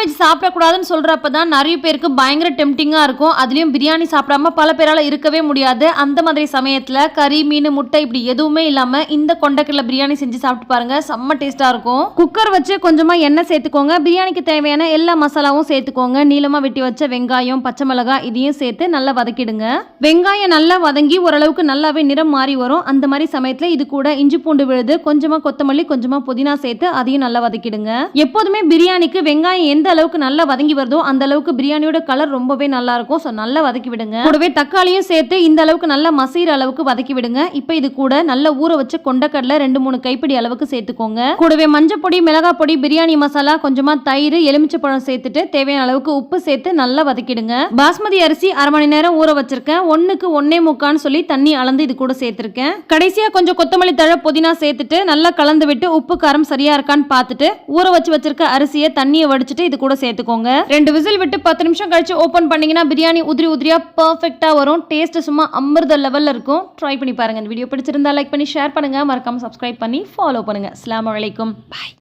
Non veg சாப்பிடக்கூடாதுன்னு சொல்கிறப்ப தான் நிறைய பேருக்கு பயங்கர டெம்டிங்காக இருக்கும். அதுலேயும் பிரியாணி சாப்பிடாம பல பேரால் இருக்கவே முடியாது. அந்த மாதிரி சமயத்தில் கறி மீன் முட்டை இப்படி எதுவுமே இல்லாமல் இந்த கொண்டக்கடலை பிரியாணி செஞ்சு சாப்பிட்டு பாருங்க. செம்ம டேஸ்ட்டாக இருக்கும். குக்கர் வச்சு கொஞ்சமாக எண்ணெய் சேர்த்துக்கோங்க. பிரியாணிக்கு தேவையான எல்லா மசாலாவும் சேர்த்துக்கோங்க. நீளமாக வெட்டி வச்ச வெங்காயம் பச்சை மிளகாய் இதையும் சேர்த்து நல்லா வதக்கிடுங்க. வெங்காயம் நல்லா வதங்கி ஓரளவுக்கு நல்லாவே நிறம் மாறி வரும். அந்த மாதிரி சமயத்தில் இது கூட இஞ்சி பூண்டு விழுது கொஞ்சமாக கொத்தமல்லி கொஞ்சமாக புதினா சேர்த்து அதையும் நல்லா வதக்கிடுங்க. எப்போதுமே பிரியாணிக்கு வெங்காயம் எந்த அளவுக்கு நல்லா வதங்கி வருதோ அந்த அளவுக்கு பிரியாணியோட கலர் ரொம்பவே நல்லா இருக்கும். ஸோ நல்லா வதக்கி விடுங்க. கூடவே தக்காளியும் சேர்த்து இந்த அளவுக்கு நல்லா மசீர அளவுக்கு வதக்கி விடுங்க. இப்போ இது கூட நல்லா ஊற வச்ச கொண்டக்கடலை ரெண்டு மூணு கைப்பிடி அளவுக்கு சேர்த்துக்கோங்க. கூடவே மஞ்சள் பொடி மிளகாய் பொடி பிரியாணி மசாலா கொஞ்சமா தயிர் எலுமிச்சை பழம் சேர்த்துட்டு தேவையான அளவுக்கு உப்பு சேர்த்து நல்லா வதக்கிடுங்க. பாஸ்மதி அரிசி அரை மணி நேரம் ஊற வச்சிருக்கேன். ஒண்ணுக்கு ஒன்னே முக்கான்னு சொல்லி தண்ணி அளந்து இது கூட சேர்த்திருக்கேன். கடைசியா கொஞ்சம் கொத்தமல்லி தழை புதினா சேர்த்துட்டு நல்லா கலந்து விட்டு உப்பு காரம் சரியா இருக்கான்னு பார்த்துட்டு ஊற வச்சு வச்சிருக்க அரிசியை தண்ணியை வடிச்சிட்டு இது கூட சேர்த்துக்கோங்க. ரெண்டு விசில் விட்டு பத்து நிமிஷம் கழிச்சு ஓபன் பண்ணீங்கன்னா பிரியாணி உதிரி உதிரியா பர்ஃபெக்டா வரும். டேஸ்ட் சும்மா அமிர்த லெவல்ல இருக்கும். ட்ரை பண்ணி பாருங்க. இந்த வீடியோ பிடிச்சிருந்தா லைக் பண்ணி ஷேர் பண்ணுங்க. மறக்காம சப்ஸ்கிரைப் பண்ணி ஃபாலோ பண்ணுங்க. அஸ்லாம் வலைக்கும் பாய்